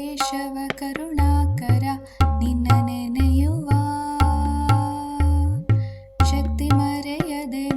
ಕೇಶವ ಕರುಣಾಕರ ನಿನ್ನ ನೆನೆಯುವ. ಶಕ್ತಿ ಮರೆಯದೆ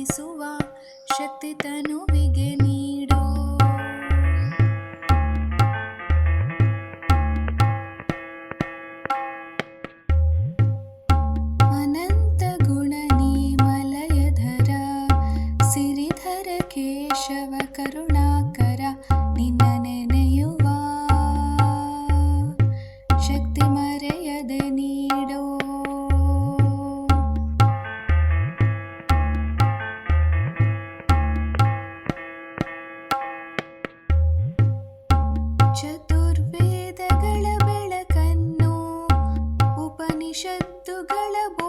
ಜಪಿಸುವ ಶಕ್ತಿ ತನುವಿಗೆ ನೀಡೋ ಉಪನಿಷತ್ತುಗಳ ಬೋಧೆಯನು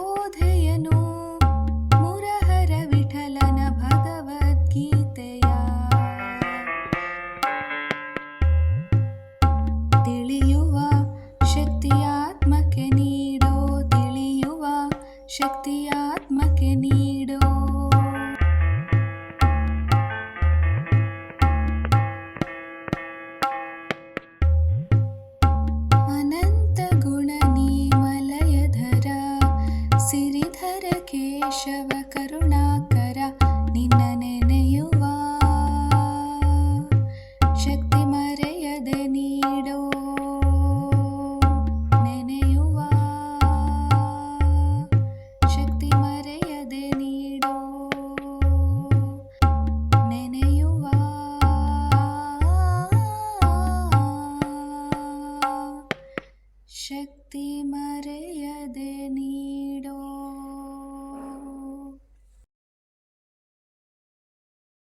ಕೇಶವ ಕರುಣಾಕರ ನಿನ್ನ